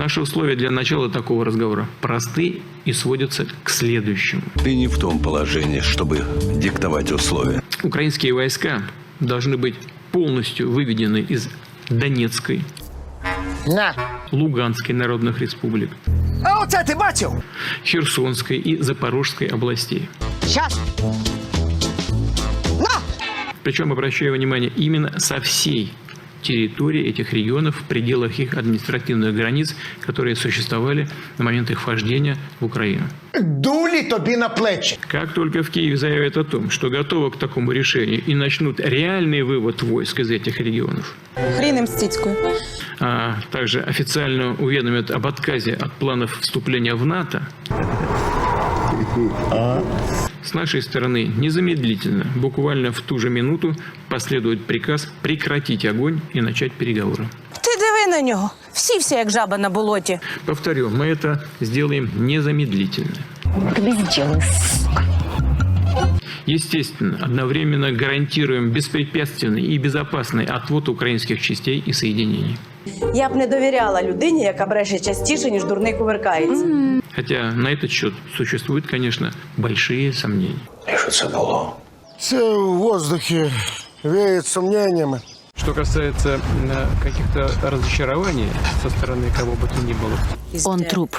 Наши условия для начала такого разговора просты и сводятся к следующему. Ты не в том положении, чтобы диктовать условия. Украинские войска должны быть полностью выведены из Донецкой, На. Луганской народных республик, А оце ти бачив? Херсонской и Запорожской областей. Щас. На! Причем, обращаю внимание, именно со всей территории этих регионов в пределах их административных границ, которые существовали на момент их вхождения в Украину. Дулі тобі на плечі. Как только в Киев заявят о том, что готовы к такому решению и начнут реальный вывод войск из этих регионов, Хрін їм з цицькою. а также официально уведомят об отказе от планов вступления в НАТО, с нашей стороны незамедлительно, буквально в ту же минуту, последует приказ прекратить огонь и начать переговоры. Ти диви на нього. Всі всі як жаба на болоті. Повторю, мы это сделаем незамедлительно. Естественно, одновременно гарантируем беспрепятственный и безопасный отвод украинских частей и соединений. Я б не довіряла людині, яка бреше частіше, ніж дурний кувиркається. Хотя на этот счет существуют, конечно, большие сомнения. Все в воздухе веет сомнениями. Что касается э, каких-то разочарований со стороны кого бы то ни было, Он труп.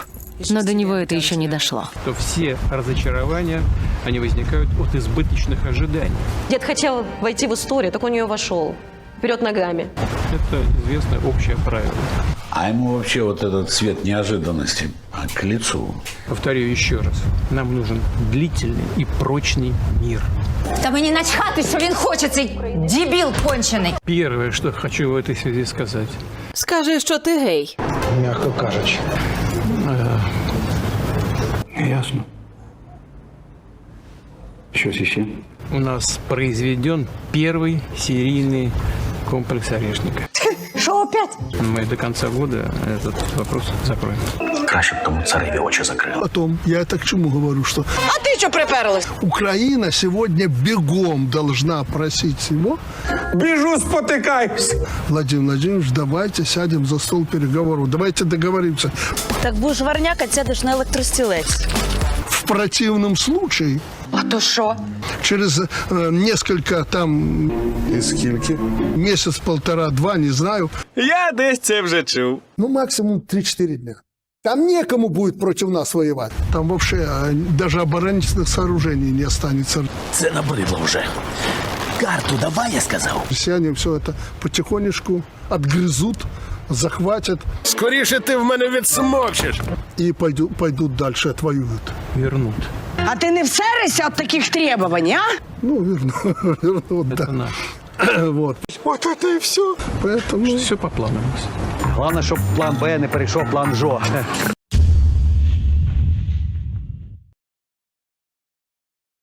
Но до него это еще не дошло. то все разочарования, они возникают от избыточных ожиданий. Дед хотел войти в историю, так он в нее вошел. Вперед ногами. Это известное общее правило. А ему вообще вот этот цвет неожиданности а, к лицу. Повторю еще раз. Нам нужен длительный и прочный мир. Та мені начхати, що він хоче, цей дебіл кончений. Первое, что хочу в этой связи сказать. Скажи, що ти гей. Мягко кажучи. Ясно. Щось іще? У нас произведен первый серийный комплекс орешника. Що опять? Мы до конца года этот вопрос закроем. Краще б тому цареві очі закрили. Потом, я это к чему говорю, что А ти що приперлась? Украина сегодня бегом должна просить его, Біжу, спотикаюсь. Владимир Владимирович, давайте сядем за стол переговоров, давайте договоримся. Так будеш варняка, сядеш на електростілець. В противном случае а то що? через э, несколько там... И сколько? Месяц, полтора, два, не знаю. Я десь це вже чув. Ну, максимум 3-4 дня. Там некому будет против нас воевать. Там вообще э, даже оборонительных сооружений не останется. Це набридло вже. Карту давай, я сказав. Россияне все это потихонечку отгрызут, захватят Скоріше ти в мене відсмокчеш. и пойдут, пойдут дальше, отвоюют. Вернут. А ти не всеришся від таких требувань, а? Ну, верну, вернут, Это да. наш. Вот. Вот это и все. Поэтому... Все по плану. у нас. Головне, щоб план Б не перейшов в план ЖО.